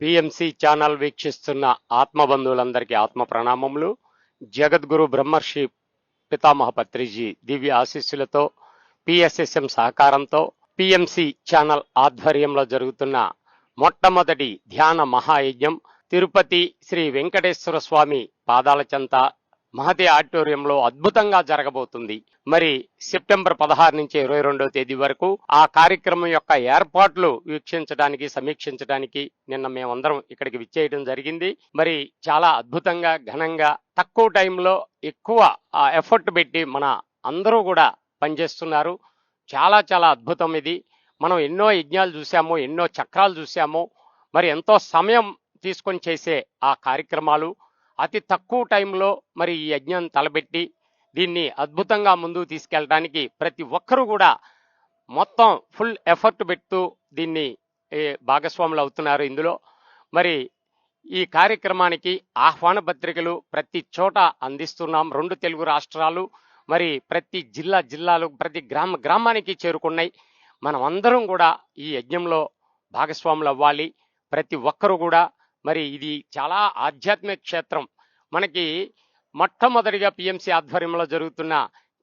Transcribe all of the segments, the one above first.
PMC channel వీక్షిస్తున్న ఆత్మబంధువులందరికీ ఆత్మ ప్రణామములు జగద్గురు బ్రహ్మర్షి పితామహ పత్రిజీ దివ్య ఆశీస్సులతో పిఎస్ఎస్ఎం సహకారంతో పిఎంసి ఛానల్ ఆధ్వర్యంలో జరుగుతున్న మొట్టమొదటి ధ్యాన మహాయజ్ఞం తిరుపతి శ్రీ వెంకటేశ్వర స్వామి పాదాల చెంత మహతి ఆడిటోరియంలో అద్భుతంగా జరగబోతుంది. మరి సెప్టెంబర్ పదహారు నుంచి ఇరవై రెండవ తేదీ వరకు ఆ కార్యక్రమం యొక్క ఏర్పాట్లు వీక్షించడానికి సమీక్షించడానికి నిన్న మేమందరం ఇక్కడికి విచ్చేయడం జరిగింది. మరి చాలా అద్భుతంగా ఘనంగా తక్కువ టైంలో ఎక్కువ ఎఫర్ట్ పెట్టి మన అందరూ కూడా పనిచేస్తున్నారు. చాలా చాలా అద్భుతం ఇది. మనం ఎన్నో యజ్ఞాలు చూసాము ఎన్నో చక్రాలు చూసాము మరి ఎంతో సమయం తీసుకొని చేసే ఆ కార్యక్రమాలు అతి తక్కువ టైంలో మరి ఈ యజ్ఞం తలబెట్టి దీన్ని అద్భుతంగా ముందుకు తీసుకెళ్ళడానికి ప్రతి ఒక్కరూ కూడా మొత్తం ఫుల్ ఎఫర్ట్ పెడుతూ దీన్ని భాగస్వాములు అవుతున్నారు ఇందులో. మరి ఈ కార్యక్రమానికి ఆహ్వాన పత్రికలు ప్రతి చోట అందిస్తున్నాం. రెండు తెలుగు రాష్ట్రాలు మరి ప్రతి జిల్లా జిల్లాలు ప్రతి గ్రామ గ్రామానికి చేరుకున్నాయి. మనం అందరం కూడా ఈ యజ్ఞంలో భాగస్వాములు అవ్వాలి. ప్రతి ఒక్కరూ కూడా మరి ఇది చాలా ఆధ్యాత్మిక క్షేత్రం. మనకి మొట్టమొదటిగా పిఎంసి ఆధ్వర్యంలో జరుగుతున్న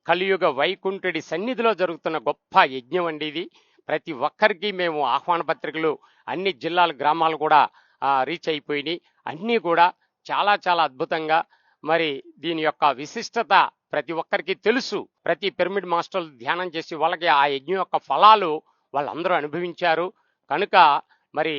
కలియుగ వైకుంఠుడి సన్నిధిలో జరుగుతున్న గొప్ప యజ్ఞం అండి ఇది. ప్రతి ఒక్కరికి మేము ఆహ్వాన పత్రికలు అన్ని జిల్లాల గ్రామాలు కూడా రీచ్ అయిపోయినాయి. అన్నీ కూడా చాలా చాలా అద్భుతంగా మరి దీని యొక్క విశిష్టత ప్రతి ఒక్కరికి తెలుసు. ప్రతి పిరమిడ్ మాస్టర్లు ధ్యానం చేసి వాళ్ళకి ఆ యజ్ఞం యొక్క ఫలాలు వాళ్ళందరూ అనుభవించారు. కనుక మరి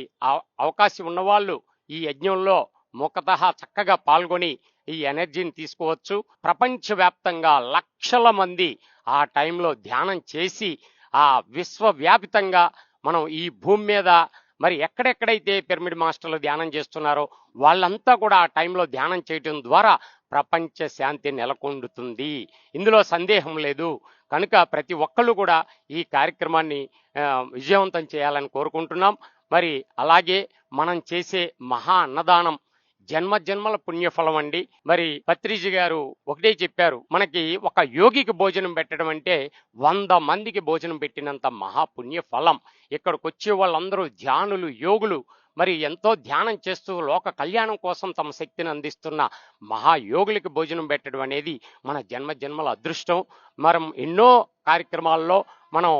అవకాశం ఉన్నవాళ్ళు ఈ యజ్ఞంలో ముఖత చక్కగా పాల్గొని ఈ ఎనర్జీని తీసుకోవచ్చు. ప్రపంచవ్యాప్తంగా లక్షల మంది ఆ టైంలో ధ్యానం చేసి ఆ విశ్వవ్యాపితంగా మనం ఈ భూమి మీద మరి ఎక్కడెక్కడైతే పిరమిడ్ మాస్టర్లు ధ్యానం చేస్తున్నారో వాళ్ళంతా కూడా ఆ టైంలో ధ్యానం చేయటం ద్వారా ప్రపంచ శాంతి నెలకొండుతుంది. ఇందులో సందేహం లేదు. కనుక ప్రతి ఒక్కళ్ళు కూడా ఈ కార్యక్రమాన్ని విజయవంతం చేయాలని కోరుకుంటున్నాం. మరి అలాగే మనం చేసే మహా అన్నదానం జన్మ జన్మల పుణ్యఫలం అండి. మరి పత్రిజీ గారు ఒకటే చెప్పారు మనకి ఒక యోగికి భోజనం పెట్టడం అంటే వంద మందికి భోజనం పెట్టినంత మహా పుణ్యఫలం. ఇక్కడికి వచ్చే వాళ్ళందరూ ధ్యానులు యోగులు మరి ఎంతో ధ్యానం చేస్తూ లోక కళ్యాణం కోసం తమ శక్తిని అందిస్తున్న మహాయోగులకి భోజనం పెట్టడం అనేది మన జన్మ జన్మల అదృష్టం. మనం ఎన్నో కార్యక్రమాల్లో మనం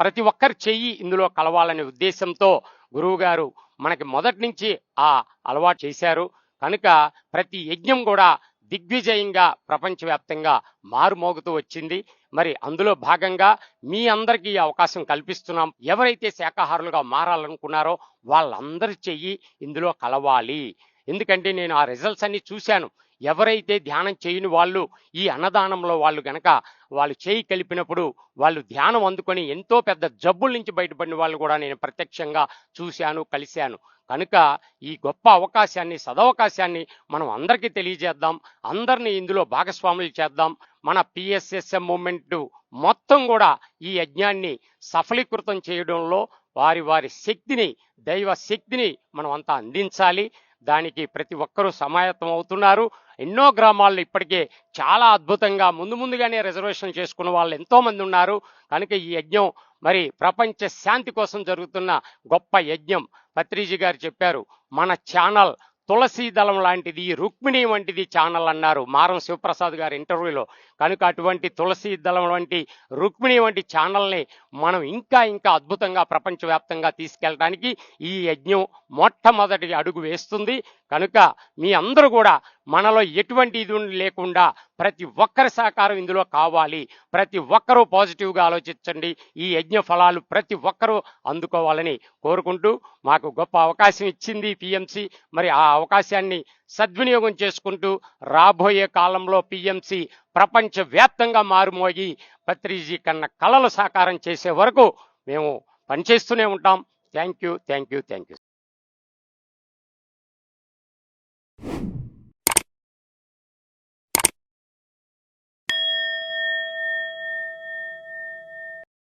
ప్రతి ఒక్కరి చెయ్యి ఇందులో కలవాలనే ఉద్దేశంతో గురువు గారు మనకి మొదటి నుంచి ఆ అలవాటు చేశారు. కనుక ప్రతి యజ్ఞం కూడా దిగ్విజయంగా ప్రపంచవ్యాప్తంగా మారుమోగుతూ వచ్చింది. మరి అందులో భాగంగా మీ అందరికీ అవకాశం కల్పిస్తున్నాం. ఎవరైతే శాకాహారులుగా మారాలనుకున్నారో వాళ్ళందరి చెయ్యి ఇందులో కలవాలి. ఎందుకంటే నేను ఆ రిజల్ట్స్ అన్ని చూశాను. ఎవరైతే ధ్యానం చేయని వాళ్ళు ఈ అన్నదానంలో వాళ్ళు గనక వాళ్ళు చేయి కలిపినప్పుడు వాళ్ళు ధ్యానం అందుకొని ఎంతో పెద్ద జబ్బుల నుంచి బయటపడిన వాళ్ళు కూడా నేను ప్రత్యక్షంగా చూశాను కలిశాను. కనుక ఈ గొప్ప అవకాశాన్ని సదవకాశాన్ని మనం అందరికీ తెలియజేద్దాం. అందరినీ ఇందులో భాగస్వాములు చేద్దాం. మన పిఎస్ఎస్ఎం మూమెంట్ మొత్తం కూడా ఈ యజ్ఞాన్ని సఫలీకృతం చేయడంలో వారి వారి శక్తిని దైవ శక్తిని మనం అంతా అందించాలి. దానికి ప్రతి ఒక్కరూ సమాయత్తం అవుతున్నారు. ఎన్నో గ్రామాల్లో ఇప్పటికే చాలా అద్భుతంగా ముందు ముందుగానే రిజర్వేషన్ చేసుకున్న వాళ్ళు ఎంతో మంది ఉన్నారు. కనుక ఈ యజ్ఞం మరి ప్రపంచ శాంతి కోసం జరుగుతున్న గొప్ప యజ్ఞం. పత్రిజీ గారు చెప్పారు మన ఛానల్ తులసి దళం లాంటిది రుక్మిణి వంటిది ఛానల్ అన్నారు మారం శివప్రసాద్ గారి ఇంటర్వ్యూలో. కనుక అటువంటి తులసి దళం వంటి రుక్మిణి వంటి ఛానల్ని మనం ఇంకా ఇంకా అద్భుతంగా ప్రపంచవ్యాప్తంగా తీసుకెళ్ళడానికి ఈ యజ్ఞం మొట్టమొదటి అడుగు వేస్తుంది. కనుక మీ అందరూ కూడా మనలో ఎటువంటి ఇది లేకుండా ప్రతి ఒక్కరి సహకారం ఇందులో కావాలి. ప్రతి ఒక్కరూ పాజిటివ్గా ఆలోచించండి. ఈ యజ్ఞ ఫలాలు ప్రతి ఒక్కరూ అందుకోవాలని కోరుకుంటూ మాకు గొప్ప అవకాశం ఇచ్చింది పిఎంసి. మరి ఆ అవకాశాన్ని సద్వినియోగం చేసుకుంటూ రాబోయే కాలంలో పిఎంసి ప్రపంచ వ్యాప్తంగా మారుమోగి. పత్రిజీ కన్నా కళలు సాకారం చేసే వరకు మేము పనిచేస్తూనే ఉంటాం. Thank you thank you thank you.